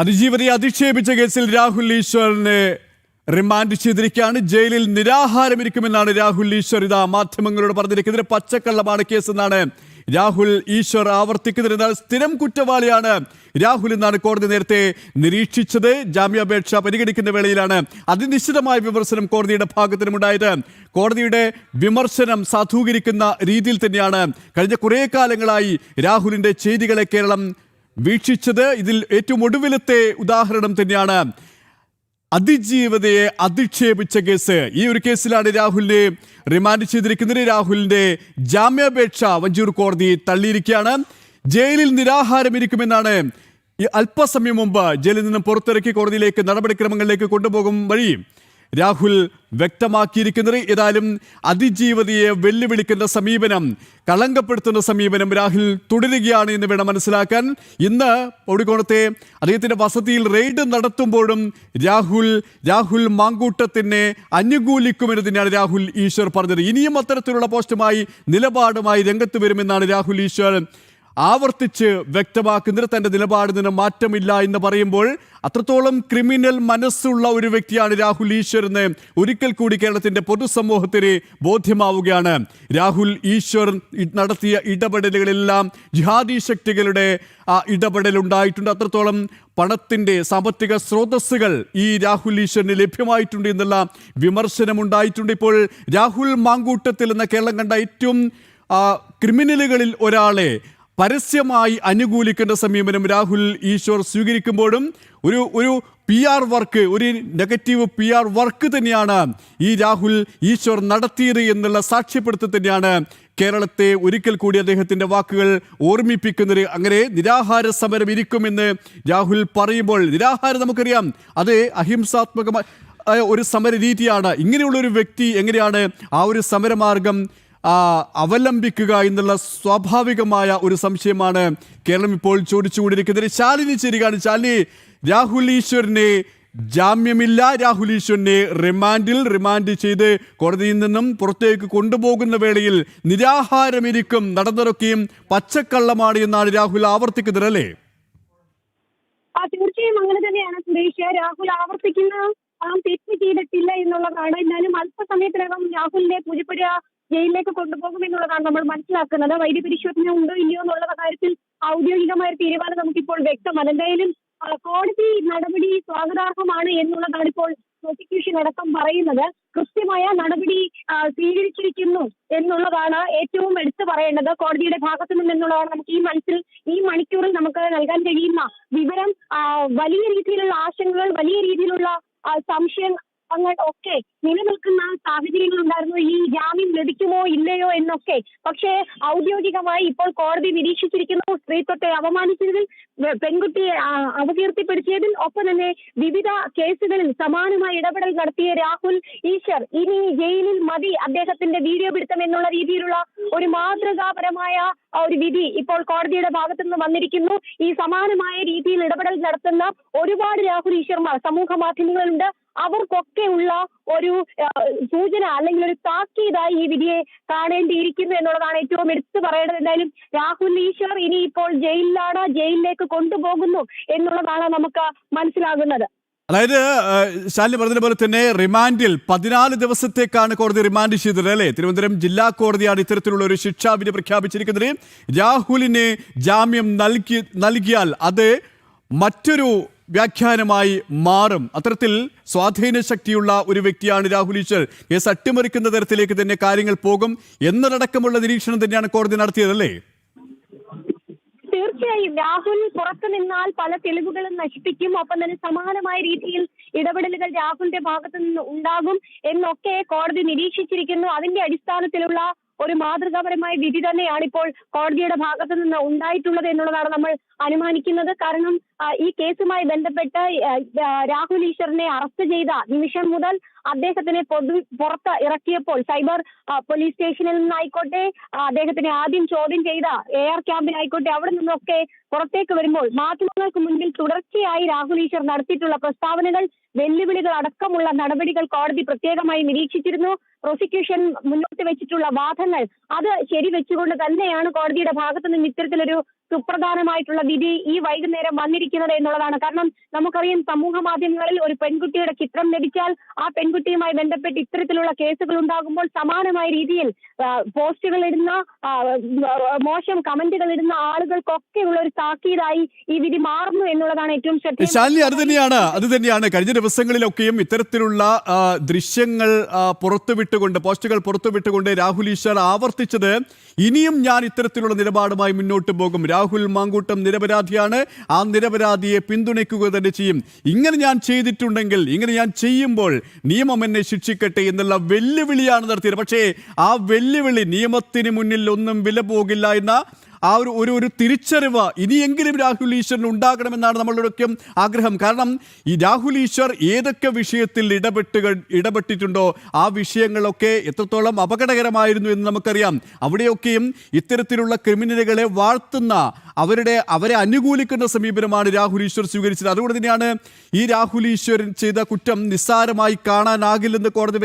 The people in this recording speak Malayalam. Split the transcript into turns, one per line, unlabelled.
അതിജീവനെ അധിക്ഷേപിച്ച കേസിൽ രാഹുൽ ഈശ്വറിനെ റിമാൻഡ് ചെയ്തിരിക്കുകയാണ്. ജയിലിൽ നിരാഹാരമിരിക്കുമെന്നാണ് രാഹുൽ ഈശ്വർ ഇതാ മാധ്യമങ്ങളോട് പറഞ്ഞിരിക്കുന്നത്. പച്ചക്കള്ളമാണ് കേസെന്നാണ് രാഹുൽ ഈശ്വർ ആവർത്തിക്കുന്നത്. എന്നാൽ സ്ഥിരം കുറ്റവാളിയാണ് രാഹുൽ എന്നാണ് കോടതി നേരത്തെ നിരീക്ഷിച്ചത്. ജാമ്യാപേക്ഷ പരിഗണിക്കുന്ന വേളയിലാണ് അതിനിശ്ചിതമായ വിമർശനം കോടതിയുടെ ഭാഗത്തിനുമുണ്ടായത്. കോടതിയുടെ വിമർശനം സാധൂകരിക്കുന്ന രീതിയിൽ തന്നെയാണ് കഴിഞ്ഞ കുറേ കാലങ്ങളായി രാഹുലിന്റെ ചെയ്തികളെ കേരളം വീക്ഷിച്ചത് ഇതിൽ ഏറ്റവും ഒടുവിലത്തെ ഉദാഹരണം തന്നെയാണ്. അതിജീവതയെ അധിക്ഷേപിച്ച കേസ്. ഈ ഒരു കേസിലാണ് രാഹുലിനെ റിമാൻഡ് ചെയ്തിരിക്കുന്നത്. രാഹുലിന്റെ ജാമ്യാപേക്ഷ വഞ്ചൂർ കോടതി തള്ളിയിരിക്കുകയാണ്. ജയിലിൽ നിരാഹാരമിരിക്കുമെന്നാണ് അല്പസമയം മുമ്പ് ജയിലിൽ നിന്നും പുറത്തിറക്കി കോടതിയിലേക്ക് നടപടിക്രമങ്ങളിലേക്ക് കൊണ്ടുപോകും വഴി. രാഹുൽ വ്യക്തമാക്കിയിരിക്കുന്നത് ഏതായാലും അതിജീവതയെ വെല്ലുവിളിക്കുന്ന സമീപനം കളങ്കപ്പെടുത്തുന്ന സമീപനം രാഹുൽ തുടരുകയാണ് എന്ന് വേണം മനസ്സിലാക്കാൻ. ഇന്ന് ഒടുക്കോണത്തെ അദ്ദേഹത്തിന്റെ വസതിയിൽ റെയ്ഡ് നടത്തുമ്പോഴും രാഹുൽ രാഹുൽ മാങ്കൂട്ടത്തിനെ അനുകൂലിക്കുമെന്ന് തന്നെയാണ് രാഹുൽ ഈശ്വർ പറഞ്ഞത്. ഇനിയും അത്തരത്തിലുള്ള പോസ്റ്റുമായി നിലപാടുമായി രംഗത്ത് വരുമെന്നാണ് രാഹുൽ ഈശ്വർ ആവർത്തിച്ച് വ്യക്തമാക്കുന്നതിന് തന്റെ നിലപാടിൽ നിന്ന് മാറ്റമില്ല എന്ന് പറയുമ്പോൾ അത്രത്തോളം ക്രിമിനൽ മനസ്സുള്ള ഒരു വ്യക്തിയാണ് രാഹുൽ ഈശ്വർ എന്ന് ഒരിക്കൽ കൂടി കേരളത്തിന്റെ പൊതുസമൂഹത്തിന് ബോധ്യമാവുകയാണ്. രാഹുൽ ഈശ്വർ നടത്തിയ ഇടപെടലുകളെല്ലാം ജിഹാദി ശക്തികളുടെ ഉണ്ടായിട്ടുണ്ട്. അത്രത്തോളം പണത്തിന്റെ സാമ്പത്തിക സ്രോതസ്സുകൾ ഈ രാഹുൽ ഈശ്വറിന് ലഭ്യമായിട്ടുണ്ട് എന്നുള്ള വിമർശനമുണ്ടായിട്ടുണ്ട് ഇപ്പോൾ രാഹുൽ മാങ്കൂട്ടത്തിൽ എന്ന കേരളം കണ്ട ഏറ്റവും ക്രിമിനലുകളിൽ ഒരാളെ പരസ്യമായി അനുകൂലിക്കേണ്ട സമീപനം രാഹുൽ ഈശ്വർ സ്വീകരിക്കുമ്പോഴും ഒരു ഒരു പി ആർ വർക്ക് ഒരു നെഗറ്റീവ് പി ആർ വർക്ക് തന്നെയാണ് ഈ രാഹുൽ ഈശ്വർ നടത്തിയത് എന്നുള്ള സാക്ഷ്യപ്പെടുത്തി തന്നെയാണ് കേരളത്തെ ഒരിക്കൽ കൂടി അദ്ദേഹത്തിന്റെ വാക്കുകൾ ഓർമ്മിപ്പിക്കുന്നത്. അങ്ങനെ നിരാഹാര സമരം ഇരിക്കുമെന്ന് രാഹുൽ പറയുമ്പോൾ നിരാഹാരം നമുക്കറിയാം. അത് അഹിംസാത്മകമായ ഒരു സമര രീതിയാണ് ഇങ്ങനെയുള്ള ഒരു വ്യക്തി എങ്ങനെയാണ് ആ ഒരു സമരമാർഗം അവലംബിക്കുക എന്നുള്ള സ്വാഭാവികമായ ഒരു സംശയമാണ്. കേരളം ഇപ്പോൾ ചോദിച്ചുകൊണ്ടിരിക്കുന്നത് ശാലിനി ചേരുകയാണ് ശാലിനി രാഹുൽ ഈശ്വരനെ ജാമ്യമില്ല. രാഹുൽ ഈശ്വരനെ റിമാൻഡിൽ റിമാൻഡ് ചെയ്ത് കോടതിയിൽ നിന്നും പുറത്തേക്ക് കൊണ്ടുപോകുന്ന വേളയിൽ നിരാഹാരമിരിക്കും നടന്നിറക്കുകയും പച്ചക്കള്ളമാണ് എന്നാണ് രാഹുൽ ആവർത്തിക്കുന്നത് അല്ലേ?
തീർച്ചയായും അങ്ങനെ തന്നെയാണ് സുരേഷ്. രാഹുൽ ആവർത്തിക്കുന്ന തെറ്റ് ചെയ്തിട്ടില്ല എന്നുള്ളതാണ്. എന്നാലും അല്പസമയത്തിനകം രാഹുലിനെ പൂജപ്പുര ജയിലിലേക്ക് കൊണ്ടുപോകും എന്നുള്ളതാണ് നമ്മൾ മനസ്സിലാക്കുന്നത്. വൈദ്യപരിശോധന ഉണ്ടോ ഇല്ലയോ എന്നുള്ള കാര്യത്തിൽ ഔദ്യോഗികമായ തീരുമാനം നമുക്കിപ്പോൾ വ്യക്തമല്ല എന്തായാലും കോടതി നടപടി സ്വാഗതാർഹമാണ് എന്നുള്ളതാണ് ഇപ്പോൾ പ്രോസിക്യൂഷൻ അടക്കം പറയുന്നത്. കൃത്യമായ നടപടി സ്വീകരിച്ചിരിക്കുന്നു എന്നുള്ളതാണ് ഏറ്റവും എടുത്തു പറയേണ്ടത്. കോടതിയുടെ ഭാഗത്തു നിന്നുള്ളതാണ് നമുക്ക് ഈ മനസ്സിൽ ഈ മണിക്കൂറിൽ നമുക്ക് നൽകാൻ കഴിയുന്ന വിവരം. വലിയ രീതിയിലുള്ള ആശങ്കകൾ വലിയ രീതിയിലുള്ള സംശയം അങ്ങ് ഒക്കെ നിലനിൽക്കുന്ന സാഹചര്യങ്ങൾ ഉണ്ടായിരുന്നു ഈ ജാമ്യം ലഭിക്കുമോ ഇല്ലയോ എന്നൊക്കെ. പക്ഷേ ഔദ്യോഗികമായി ഇപ്പോൾ കോടതി നിരീക്ഷിച്ചിരിക്കുന്നു. സ്ത്രീത്വത്തെ അപമാനിച്ചതിൽ വെ- പെൺകുട്ടിയെ അപകീർത്തിപ്പെടുത്തിയതിൽ ഒപ്പം തന്നെ വിവിധ കേസുകളിൽ സമാനമായ ഇടപെടൽ നടത്തിയ രാഹുൽ ഈശ്വർ ഇനി ജയിലിൽ മതി. അദ്ദേഹത്തിന്റെ വീഡിയോ പിടുത്തം എന്നുള്ള രീതിയിലുള്ള ഒരു മാതൃകാപരമായ ഒരു വിധി ഇപ്പോൾ കോടതിയുടെ ഭാഗത്തു നിന്ന് വന്നിരിക്കുന്നു. ഈ സമാനമായ രീതിയിൽ ഇടപെടൽ നടത്തുന്ന ഒരുപാട് രാഹുൽ ഈശ്വർമാർ സമൂഹ മാധ്യമങ്ങളുണ്ട് അവർക്കൊക്കെ ഉള്ള ഒരു സൂചന അല്ലെങ്കിൽ ഒരു താക്കീതായി ഈ വിധിയെ കാണേണ്ടിയിരിക്കുന്നു എന്നുള്ളതാണ് ഏറ്റവും എടുത്തു പറയേണ്ടത്. എന്തായാലും രാഹുൽ ഈശ്വർ ഇനി ഇപ്പോൾ ജയിലിലാണ് ജയിലിലേക്ക് കൊണ്ടുപോകുന്നു എന്നുള്ളതാണ് നമുക്ക് മനസ്സിലാകുന്നത്.
അതായത് ശാലി പോലെ തന്നെ റിമാൻഡിൽ പതിനാല് ദിവസത്തേക്കാണ് കോടതി റിമാൻഡ് ചെയ്തത് അല്ലേ? തിരുവനന്തപുരം ജില്ലാ കോടതിയാണ് ഇത്തരത്തിലുള്ള ഒരു ശിക്ഷാവിധി പ്രഖ്യാപിച്ചിരിക്കുന്നത്. രാഹുലിന് ജാമ്യം നൽകി നൽകിയാൽ അത് മറ്റൊരു വ്യാഖ്യാനമായി മാറും. അത്തരത്തിൽ സ്വാധീന ശക്തിയുള്ള ഒരു വ്യക്തിയാണ് രാഹുൽ ഈശ്വർ. കേസ് അട്ടിമറിക്കുന്ന തരത്തിലേക്ക് തന്നെ കാര്യങ്ങൾ പോകും എന്നതടക്കമുള്ള നിരീക്ഷണം തന്നെയാണ് കോടതി നടത്തിയത് അല്ലേ
തീർച്ചയായും. രാഹുൽ പുറത്തു നിന്നാൽ പല തെളിവുകളും നശിപ്പിക്കും. ഒപ്പം തന്നെ സമാനമായ രീതിയിൽ ഇടപെടലുകൾ രാഹുലിന്റെ ഭാഗത്തു നിന്ന് ഉണ്ടാകും എന്നൊക്കെ കോടതി നിരീക്ഷിച്ചിരിക്കുന്നു. അതിന്റെ അടിസ്ഥാനത്തിലുള്ള ഒരു മാതൃകാപരമായ വിധി തന്നെയാണ് ഇപ്പോൾ കോടതിയുടെ ഭാഗത്തു നിന്ന് ഉണ്ടായിട്ടുള്ളത് എന്നുള്ളതാണ് നമ്മൾ അനുമാനിക്കുന്നത്. കാരണം ഈ കേസുമായി ബന്ധപ്പെട്ട് രാഹുൽ ഈശ്വറിനെ അറസ്റ്റ് ചെയ്ത നിമിഷം മുതൽ അദ്ദേഹത്തിനെ പൊതു പുറത്ത് ഇറക്കിയപ്പോൾ സൈബർ പോലീസ് സ്റ്റേഷനിൽ നിന്നായിക്കോട്ടെ അദ്ദേഹത്തിനെ ആദ്യം ചോദ്യം ചെയ്ത എ ആർ ക്യാമ്പിനായിക്കോട്ടെ അവിടെ നിന്നൊക്കെ പുറത്തേക്ക് വരുമ്പോൾ മാധ്യമങ്ങൾക്ക് മുന്നിൽ തുടർച്ചയായി രാഹുൽ ഈശ്വർ നടത്തിയിട്ടുള്ള പ്രസ്താവനകൾ വെല്ലുവിളികൾ അടക്കമുള്ള നടപടികൾ കോടതി പ്രത്യേകമായി നിരീക്ഷിച്ചിരുന്നു. പ്രോസിക്യൂഷൻ മുന്നോട്ട് വെച്ചിട്ടുള്ള വാദങ്ങൾ അത് ശരിവെച്ചുകൊണ്ട് തന്നെയാണ് കോടതിയുടെ ഭാഗത്തു നിന്നും ഇത്തരത്തിലൊരു സുപ്രധാനമായിട്ടുള്ള വിധി ഈ വൈകുന്നേരം വന്നിരിക്കുന്നത് എന്നുള്ളതാണ്. കാരണം നമുക്കറിയാം സമൂഹ മാധ്യമങ്ങളിൽ ഒരു പെൺകുട്ടിയുടെ ചിത്രം ലഭിച്ചാൽ ആ പെൺകുട്ടിയുമായി ബന്ധപ്പെട്ട് ഇത്തരത്തിലുള്ള കേസുകൾ ഉണ്ടാകുമ്പോൾ സമാനമായ രീതിയിൽ പോസ്റ്റുകൾ ഇടുന്ന മോശം കമന്റുകൾ ഇടുന്ന ആളുകൾക്കൊക്കെ ഉള്ള ഒരു താക്കീതായി ഈ വിധി മാറുന്നു എന്നുള്ളതാണ് ഏറ്റവും
ശാലിനി അത് തന്നെയാണ് അത് തന്നെയാണ്. കഴിഞ്ഞ ദിവസങ്ങളിലൊക്കെയും ഇത്തരത്തിലുള്ള ദൃശ്യങ്ങൾ പുറത്തുവിട്ടുകൊണ്ട് പോസ്റ്റുകൾ പുറത്തുവിട്ടുകൊണ്ട് രാഹുൽ ഈശ്വർ ആവർത്തിച്ചത് ഇനിയും ഞാൻ ഇത്തരത്തിലുള്ള നിലപാടുമായി മുന്നോട്ട് പോകും. രാഹുൽ മാങ്കൂട്ടം നിരപരാധിയാണ്. ആ നിരപരാധിയെ പിന്തുണയ്ക്കുക തന്നെ ചെയ്യും. ഇങ്ങനെ ഞാൻ ചെയ്തിട്ടുണ്ടെങ്കിൽ ഇങ്ങനെ ഞാൻ ചെയ്യുമ്പോൾ നിയമം എന്നെ ശിക്ഷിക്കട്ടെ എന്നുള്ള വെല്ലുവിളിയാണ് നടത്തിയത്. പക്ഷേ ആ വെല്ലുവിളി നിയമത്തിന് മുന്നിൽ ഒന്നും വില പോകില്ല എന്ന ആ ഒരു ഒരു ഒരു തിരിച്ചറിവ് ഇനിയെങ്കിലും രാഹുൽ ഈശ്വറിന് ഉണ്ടാകണമെന്നാണ് നമ്മളുടെയൊക്കെ ആഗ്രഹം. കാരണം ഈ രാഹുൽ ഈശ്വർ ഏതൊക്കെ വിഷയത്തിൽ ഇടപെട്ട് ഇടപെട്ടിട്ടുണ്ടോ ആ വിഷയങ്ങളൊക്കെ എത്രത്തോളം അപകടകരമായിരുന്നു എന്ന് നമുക്കറിയാം. അവിടെയൊക്കെയും ഇത്തരത്തിലുള്ള ക്രിമിനലുകളെ വാഴ്ത്തുന്ന അവരുടെ അവരെ അനുകൂലിക്കുന്ന സമീപനമാണ് രാഹുൽ ഈശ്വർ സ്വീകരിച്ചത്. അതുകൊണ്ട് തന്നെയാണ് ഈ രാഹുൽ ഈശ്വരൻ ചെയ്ത കുറ്റം നിസ്സാരമായി കാണാനാകില്ലെന്ന് കോടതി